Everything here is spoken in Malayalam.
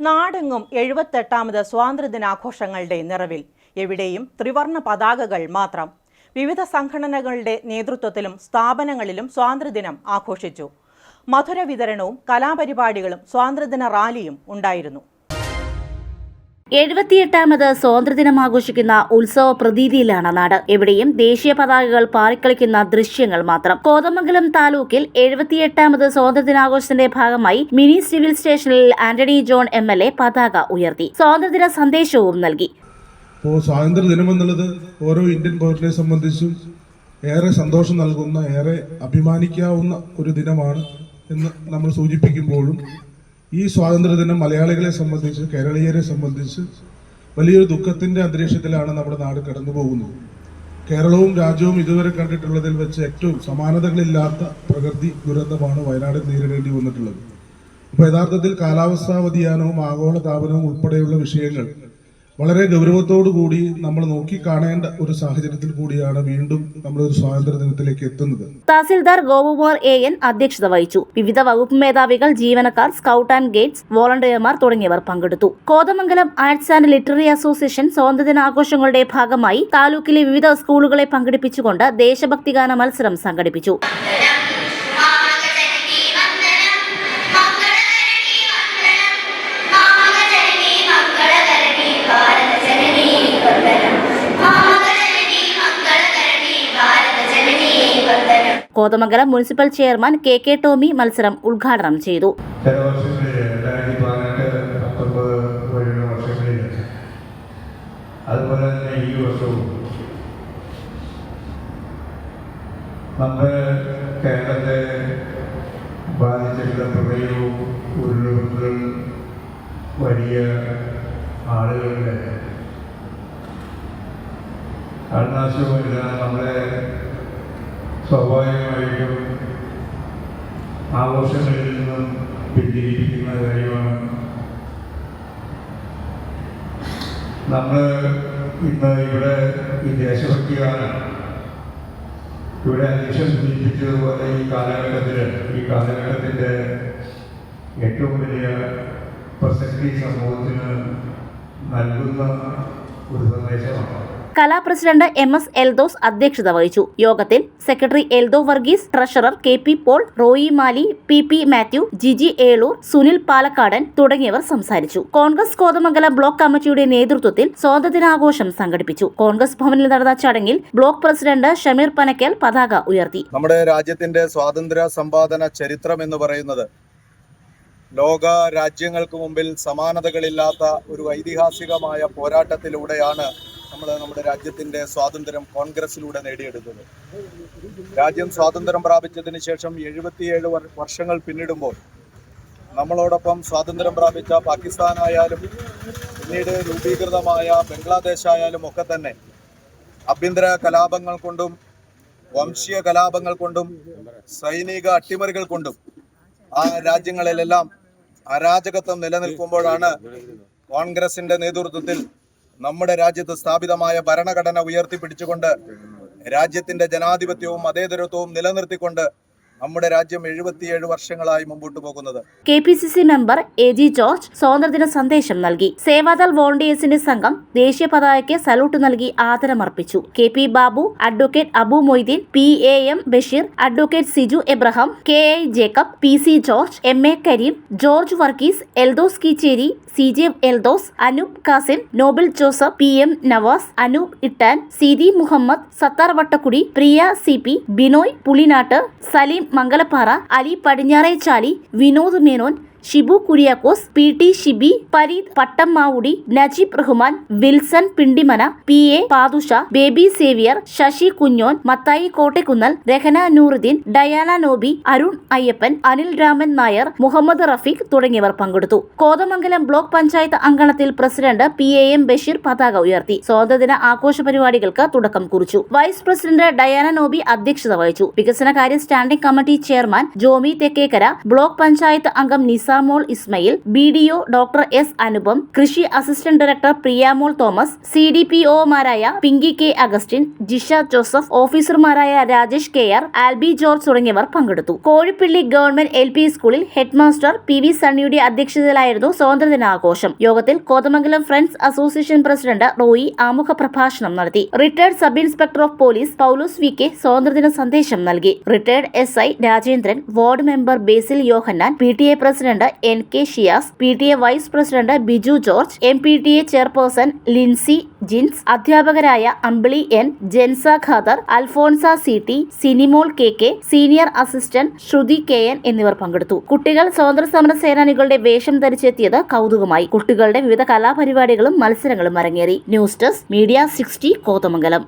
നാടെങ്ങും എഴുപത്തെട്ടാമത് സ്വാതന്ത്ര്യദിനാഘോഷങ്ങളുടെ നിറവിൽ. എവിടെയും ത്രിവർണ പതാകകൾ മാത്രം. വിവിധ സംഘടനകളുടെ നേതൃത്വത്തിലും സ്ഥാപനങ്ങളിലും സ്വാതന്ത്ര്യദിനം ആഘോഷിച്ചു. മധുര വിതരണവും കലാപരിപാടികളും സ്വാതന്ത്ര്യദിന റാലിയും ഉണ്ടായിരുന്നു. എഴുപത്തിയെട്ടാമത് സ്വാതന്ത്ര്യദിനം ആഘോഷിക്കുന്ന ഉത്സവ പ്രതീതിയിലാണ് നാട്. എവിടെയും ദേശീയ പതാകകൾ പാറിക്കളിക്കുന്ന ദൃശ്യങ്ങൾ മാത്രം. കോതമംഗലം താലൂക്കിൽ എഴുപത്തിയെട്ടാമത് സ്വാതന്ത്ര്യദിനാഘോഷത്തിന്റെ ഭാഗമായി മിനി സിവിൽ സ്റ്റേഷനിൽ Antony John M L A പതാക ഉയർത്തി. സ്വാതന്ത്ര്യദിന സന്ദേശവും നൽകി. സ്വാതന്ത്ര്യദിനം സ്വാതന്ത്ര്യ ദിനം എന്നുള്ളത് ഓരോ ഇന്ത്യൻ പൗരനെ സംബന്ധിച്ചും ഏറെ സന്തോഷം നൽകുന്ന ഏറെ അഭിമാനിക്കാവുന്ന ഒരു ദിനമാണ് എന്ന് നമ്മൾ സൂചിപ്പിക്കുമ്പോഴും ഈ സ്വാതന്ത്ര്യദിനം മലയാളികളെ സംബന്ധിച്ച് കേരളീയരെ സംബന്ധിച്ച് വലിയൊരു ദുഃഖത്തിന്റെ അന്തരീക്ഷത്തിലാണ് നമ്മുടെ നാട് കടന്നു പോകുന്നത്. കേരളവും രാജ്യവും ഇതുവരെ കണ്ടിട്ടുള്ളതിൽ വെച്ച് ഏറ്റവും സമാനതകളില്ലാത്ത പ്രകൃതി ദുരന്തമാണ് വയനാട് നേരിടേണ്ടി വന്നിട്ടുള്ളത്. അപ്പോൾ യഥാർത്ഥത്തിൽ കാലാവസ്ഥാ വ്യതിയാനവും ആഗോള താപനവും ഉൾപ്പെടെയുള്ള വിഷയങ്ങൾ വളരെ ഗൗരവത്തോടു കൂടി നമ്മൾ നോക്കി കാണേണ്ട ഒരു സാഹചര്യത്തിൽ കൂടിയാണ് വീണ്ടും നമ്മൾ ഒരു സ്വാതന്ത്ര്യ ദിനത്തിലേക്ക് എത്തുന്നത്. തഹസിൽദാർ ഗോപകുമാർ എ എൻ അധ്യക്ഷത വഹിച്ചു. വിവിധ വകുപ്പ് മേധാവികൾ ജീവനക്കാർ സ്കൗട്ട് ആൻഡ് ഗൈഡ്സ് വോളണ്ടിയർമാർ തുടങ്ങിയവർ പങ്കെടുത്തു. Kothamangalam arts and literary association സ്വാതന്ത്ര്യദിനാഘോഷങ്ങളുടെ ഭാഗമായി താലൂക്കിലെ വിവിധ സ്കൂളുകളെ പങ്കെടുപ്പിച്ചുകൊണ്ട് ദേശഭക്തിഗാന മത്സരം സംഘടിപ്പിച്ചു. Kothamangalam municipal chairman K K Tomy മത്സരം ഉദ്ഘാടനം ചെയ്തു. അതുപോലെ തന്നെ ഈ വർഷവും നമ്മുടെ കേരളത്തെ ബാധിച്ചിട്ടുള്ള പ്രളയവും ഉരുൾപൊട്ടൽ വലിയ ആളുകളുടെ ആൾനാശവും എല്ലാം നമ്മളെ സ്വാഭാവികമായിട്ടും ആഘോഷങ്ങളിൽ നിന്നും പിന്തിരിപ്പിക്കുന്ന കാര്യമാണ് നമ്മൾ ഇന്ന് ഇവിടെ ഈ ദേശഭക്തിയാണ് ഇവിടെ അധ്യക്ഷൻ സൂചിപ്പിച്ചതുപോലെ ഈ കാലഘട്ടത്തിൽ ഈ കാലഘട്ടത്തിന്റെ ഏറ്റവും വലിയ പ്രസക്തി സമൂഹത്തിന് നൽകുന്ന ഒരു സന്ദേശമാണ്. കലാപ്രസിഡന്റ് എം എസ് എൽദോസ് അധ്യക്ഷത വഹിച്ചു. യോഗത്തിൽ secretary Eldho Varghese treasurer K P Paul Roy Mali P P Mathew Jiji Eloor Sunil Palakkadan തുടങ്ങിയവർ സംസാരിച്ചു. കോൺഗ്രസ് കോതമംഗലം ബ്ലോക്ക് കമ്മിറ്റിയുടെ നേതൃത്വത്തിൽ സ്വാതന്ത്ര്യദിനാഘോഷം സംഘടിപ്പിച്ചു. കോൺഗ്രസ് ഭവനിൽ നടന്ന ചടങ്ങിൽ ബ്ലോക്ക് പ്രസിഡന്റ് ഷമീർ പനക്കൽ പതാക ഉയർത്തി. നമ്മുടെ രാജ്യത്തിന്റെ സ്വാതന്ത്ര്യ സമ്പാദന ചരിത്രം എന്ന് പറയുന്നത് ലോക രാജ്യങ്ങൾക്ക് മുമ്പിൽ സമാനതകളില്ലാത്ത ഒരു ഐതിഹാസികമായ പോരാട്ടത്തിലൂടെയാണ് നമ്മൾ നമ്മുടെ രാജ്യത്തിന്റെ സ്വാതന്ത്ര്യം കോൺഗ്രസിലൂടെ നേടിയെടുത്തത്. രാജ്യം സ്വാതന്ത്ര്യം പ്രാപിച്ചതിന് ശേഷം എഴുപത്തിയേഴ് വർ- വർഷങ്ങൾ പിന്നിടുമ്പോൾ നമ്മളോടൊപ്പം സ്വാതന്ത്ര്യം പ്രാപിച്ച പാകിസ്ഥാനായാലും പിന്നീട് രൂപീകൃതമായ ബംഗ്ലാദേശ് ആയാലും ഒക്കെ തന്നെ ആഭ്യന്തര കലാപങ്ങൾ കൊണ്ടും വംശീയ കലാപങ്ങൾ കൊണ്ടും സൈനിക അട്ടിമറികൾ കൊണ്ടും ആ രാജ്യങ്ങളിലെല്ലാം അരാജകത്വം നിലനിൽക്കുമ്പോഴാണ് കോൺഗ്രസിന്റെ നേതൃത്വത്തിൽ നമ്മുടെ രാജ്യത്ത് സ്ഥാപിതമായ ഭരണഘടന ഉയർത്തിപ്പിടിച്ചുകൊണ്ട് രാജ്യത്തിന്റെ ജനാധിപത്യവും മതേതരത്വവും നിലനിർത്തിക്കൊണ്ട് നമ്മുടെ രാജ്യം എഴുപത്തിയേഴ് വർഷങ്ങളായി മുമ്പോട്ട് പോകുന്നത്. K P C C member A G George സ്വാതന്ത്ര്യദിന സന്ദേശം നൽകി. സേവാദൾ വോളണ്ടിയേഴ്സിന്റെ സംഘം ദേശീയ പതാകയ്ക്ക് സല്യൂട്ട് നൽകി ആദരമർപ്പിച്ചു. K P Babu advocate Abu Moideen P A M Basheer advocate Siju Abraham K I Jacob P C George M A Kareem George Varghese Eldhose Keecheri C J Eldhose Anoop Kasim Noble Joseph P M Navas Anoop Ittan Sidhi Muhammad Sathar Vattakudy Priya C P Binoy Pulinattu Saleem Mangalappara Ali Padinjarechali Vinod Menon Shibu Kuriakose P T Shibi Pareed Pattammavudi Najeeb Rahman Wilson Pindimana P A Pathusha Baby Xavier Sasi Kunjon Mathai Kottakkunnel Rahana Nooruddin Diana Noby Arun Ayyappan Anil Raman Nair Muhammad Rafeeq തുടങ്ങിയവർ പങ്കെടുത്തു. കോതമംഗലം ബ്ലോക്ക് പഞ്ചായത്ത് അങ്കണത്തിൽ president P A M Basheer പതാക ഉയർത്തി. സ്വാതന്ത്ര്യദിന ആഘോഷ പരിപാടികൾക്ക് തുടക്കം കുറിച്ചു. വൈസ് പ്രസിഡന്റ് ഡയാന നോബി അധ്യക്ഷത വഹിച്ചു. വികസനകാര്യ standing committee chairman Jomy Thekkekkara block panchayat അംഗം Nisar Rasamol Ismail B D O doctor S Anupam കൃഷി assistant director Priyamol Thomas C D P ഒമാരായ Pinky K Augustine Jisha Joseph ഓഫീസർമാരായ രാജേഷ് കെ ആർ ആൽബി ജോർജ് തുടങ്ങിയവർ പങ്കെടുത്തു. കോഴിപ്പള്ളി ഗവൺമെന്റ് എൽ പി സ്കൂളിൽ ഹെഡ്മാസ്റ്റർ പി വി സണ്ണിയുടെ അധ്യക്ഷതയിലായിരുന്നു സ്വാതന്ത്ര്യദിനാഘോഷം. യോഗത്തിൽ Kothamangalam friends association president Roy ആമുഖ പ്രഭാഷണം നടത്തി. Retired sub inspector of police Paulose V K സ്വാതന്ത്ര്യദിന സന്ദേശം നൽകി. Retired S I Rajendran ward member Basil Yohannan P T A president N K Shiyas P T A vice president Biju George M P T A chairperson Lincy Jins അധ്യാപകരായ Ambili N Jensa Khader Alphonsa C T Sinimol K K senior assistant Shruthi K N എന്നിവർ പങ്കെടുത്തു. കുട്ടികൾ സ്വാതന്ത്ര്യ സമര സേനാനികളുടെ വേഷം ധരിച്ചെത്തിയത് കൗതുകമായി. കുട്ടികളുടെ വിവിധ കലാപരിപാടികളും മത്സരങ്ങളും അരങ്ങേറി. News desk media sixty Kothamangalam.